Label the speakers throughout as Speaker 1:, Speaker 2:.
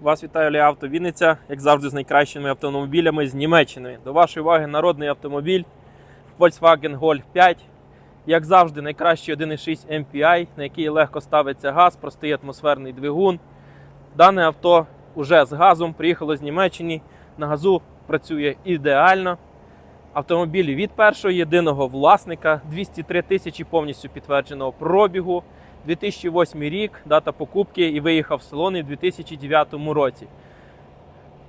Speaker 1: Вас вітаю Лі Авто Вінниця, як завжди, з найкращими автомобілями з Німеччини. До вашої уваги народний автомобіль Volkswagen Golf 5. Як завжди, найкращий 1.6 MPI, на який легко ставиться газ, простий атмосферний двигун. Дане авто вже з газом приїхало з Німеччини. На газу працює ідеально. Автомобіль від першого єдиного власника, 203 тисячі повністю підтвердженого пробігу. 2008 рік, дата покупки і виїхав в салони в 2009 році.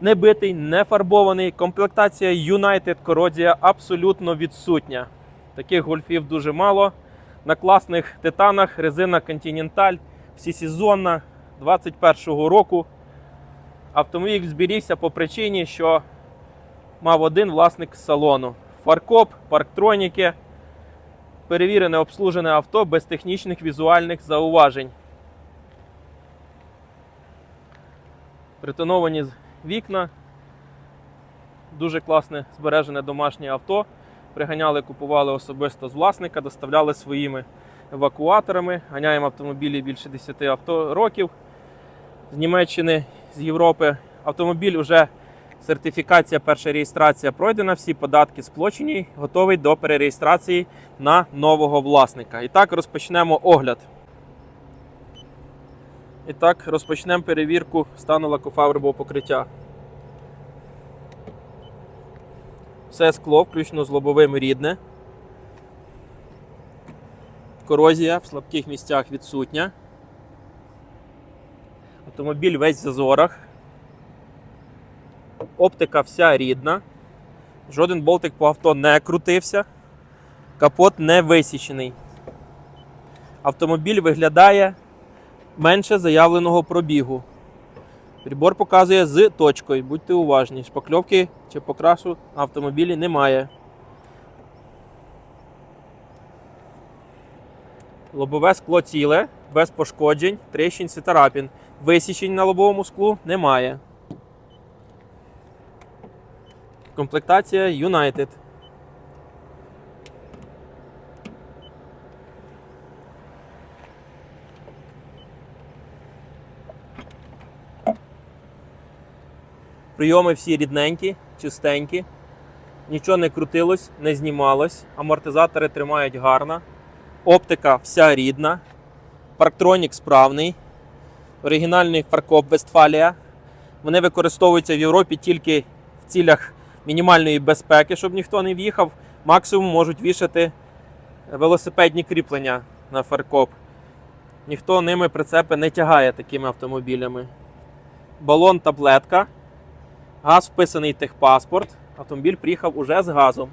Speaker 1: Не битий, не фарбований. Комплектація United корозія абсолютно відсутня. Таких гольфів дуже мало. На класних титанах резина Continental, всесезонна 21-го року. Автомобіль зберігся по причині, що мав один власник салону. Фаркоп, парктроніки. Перевірене обслужене авто без технічних візуальних зауважень. Притоновані вікна. Дуже класне збережене домашнє авто. Приганяли, купували особисто з власника, доставляли своїми евакуаторами. Ганяємо автомобілі більше 10 авто років з Німеччини, з Європи. Автомобіль вже Сертифікація, перша реєстрація пройдена, всі податки сплачені, готовий до перереєстрації на нового власника. І так розпочнемо огляд. І так, розпочнемо перевірку стану лакофабрового покриття. Все скло, включно з лобовим рідне. Корозія в слабких місцях відсутня. Автомобіль весь в зазорах. Оптика вся рідна. Жоден болтик по авто не крутився. Капот не висічений. Автомобіль виглядає менше заявленого пробігу. Прибор показує з точкою. Будьте уважні. Шпакльовки чи покрасу на автомобілі немає. Лобове скло ціле, без пошкоджень, тріщин і. Висічень на лобовому склу немає. Комплектація United. Прийоми всі рідненькі, чистенькі. Нічого не крутилось, не знімалось. Амортизатори тримають гарно. Оптика вся рідна. Парктронік справний. Оригінальний фаркоп Вестфалія. Вони використовуються в Європі тільки в цілях мінімальної безпеки, щоб ніхто не в'їхав. Максимум можуть вішати велосипедні кріплення на фаркоп. Ніхто ними прицепи не тягає такими автомобілями. Балон таблетка. Газ вписаний техпаспорт. Автомобіль приїхав уже з газом.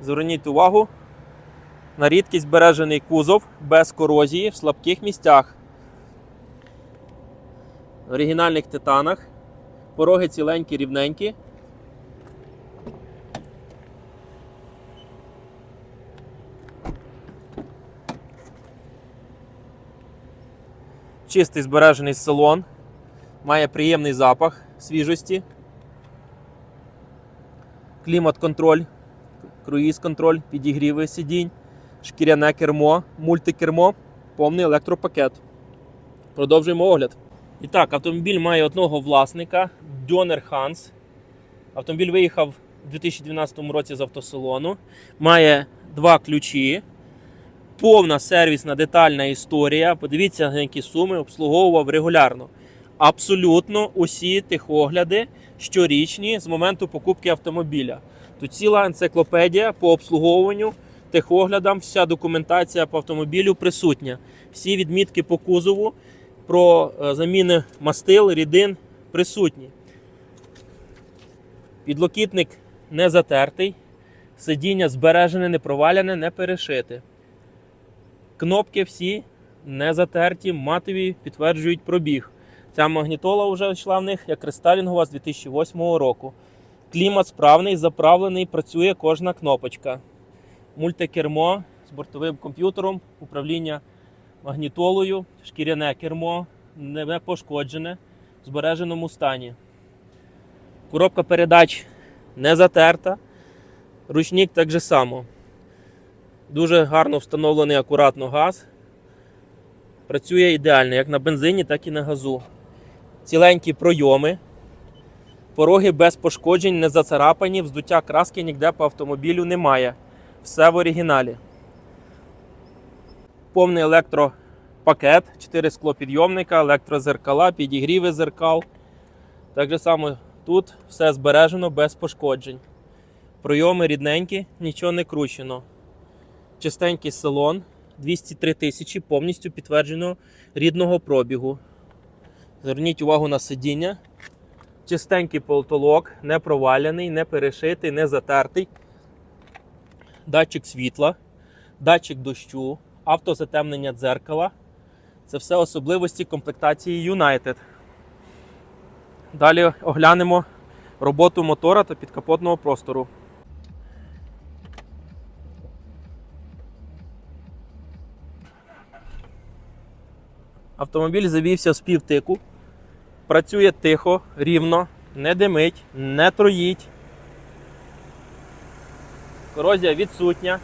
Speaker 1: Зверніть увагу. На рідкість збережений кузов без корозії в слабких місцях. Оригінальних титанах. Пороги ціленькі, рівненькі. Чистий збережений салон. Має приємний запах свіжості. Клімат-контроль, круїз-контроль, підігріви сидінь, шкіряне кермо, мультикермо, повний електропакет. Продовжуємо огляд. І так, автомобіль має одного власника Дьонер Ханс. Автомобіль виїхав у 2012 році з автосалону. Має два ключі. Повна сервісна детальна історія. Подивіться, які суми обслуговував регулярно. Абсолютно усі техогляди щорічні з моменту покупки автомобіля. Тут ціла енциклопедія по обслуговуванню, техоглядам, вся документація по автомобілю присутня. Всі відмітки по кузову про е, заміни мастил, рідин присутні. Підлокітник не затертий, сидіння збережене, не проваляне, не перешите. Кнопки всі не затерті, матові підтверджують пробіг. Ця магнітола вже йшла в них як рестайлінгова з 2008 року. Клімат справний, заправлений, працює кожна кнопочка. Мультикермо з бортовим комп'ютером, управління магнітолою, шкіряне кермо, не пошкоджене, в збереженому стані. Коробка передач не затерта. Ручник так же само. Дуже гарно встановлений акуратно газ. Працює ідеально, як на бензині, так і на газу. Ціленькі пройоми. Пороги без пошкоджень, не зацарапані, вздуття краски ніде по автомобілю немає. Все в оригіналі. Повний електропакет, 4 склопідйомника, електрозеркала, підігріви зеркал. Так само тут все збережено без пошкоджень. Пройоми рідненькі, нічого не кручено. Чистенький салон, 203 тисячі, повністю підтверджено рідного пробігу. Зверніть увагу на сидіння. Чистенький потолок, не проваляний, не перешитий, не затертий. Датчик світла, датчик дощу, автозатемнення дзеркала. Це все особливості комплектації United. Далі оглянемо роботу мотора та підкапотного простору. Автомобіль завівся з півтику. Працює тихо, рівно, не димить, не троїть. Корозія відсутня.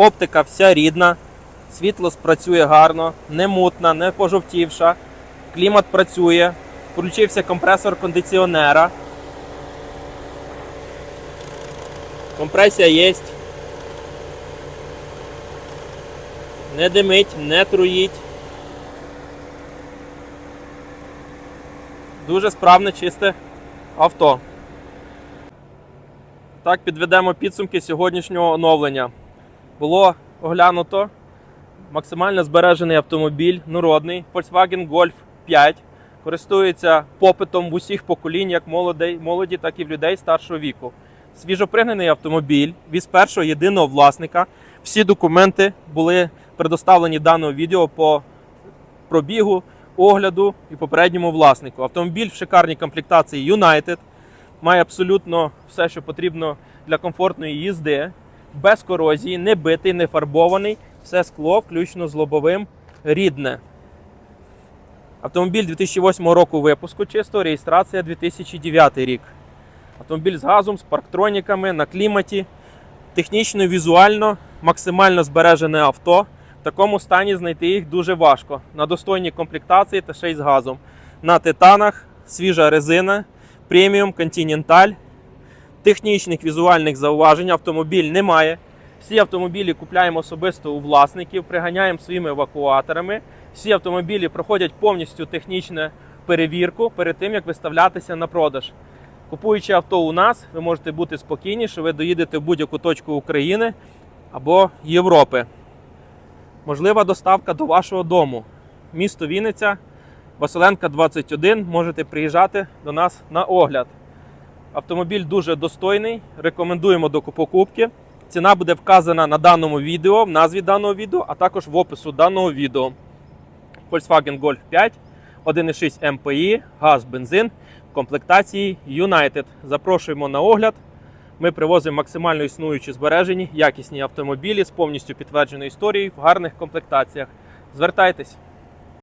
Speaker 1: Оптика вся рідна. Світло спрацює гарно, не мутна, не пожовтівша. Клімат працює. Включився компресор кондиціонера. Компресія є. Не димить, не труїть. Дуже справне, чисте авто. Так, підведемо підсумки сьогоднішнього оновлення. Було оглянуто максимально збережений автомобіль, народний Volkswagen Golf 5. Користується попитом в усіх поколінь, як молоді, так і в людей старшого віку. Свіжопригнаний автомобіль від першого єдиного власника. Всі документи були предоставлені в даному відео по пробігу, огляду і попередньому власнику. Автомобіль в шикарній комплектації United. Має абсолютно все, що потрібно для комфортної їзди, без корозії, не битий, не фарбований. Все скло, включно з лобовим, рідне. Автомобіль 2008 року випуску, чисто реєстрація 2009 рік. Автомобіль з газом, з парктроніками на кліматі. Технічно, візуально, максимально збережене авто. В такому стані знайти їх дуже важко. На достойній комплектації та ще й з газом. На титанах, свіжа резина, преміум, континенталь. Технічних візуальних зауважень автомобіль немає. Всі автомобілі купляємо особисто у власників, приганяємо своїми евакуаторами. Всі автомобілі проходять повністю технічну перевірку перед тим, як виставлятися на продаж. Купуючи авто у нас, ви можете бути спокійні, що ви доїдете в будь-яку точку України або Європи. Можлива доставка до вашого дому. Місто Вінниця, Василенка 21. Можете приїжджати до нас на огляд. Автомобіль дуже достойний. Рекомендуємо до покупки. Ціна буде вказана на даному відео, в назві даного відео, а також в опису даного відео. Volkswagen Golf 5, 1,6 MPI, газ, бензин в комплектації United. Запрошуємо на огляд. Ми привозимо максимально існуючі збережені, якісні автомобілі з повністю підтвердженою історією в гарних комплектаціях. Звертайтесь.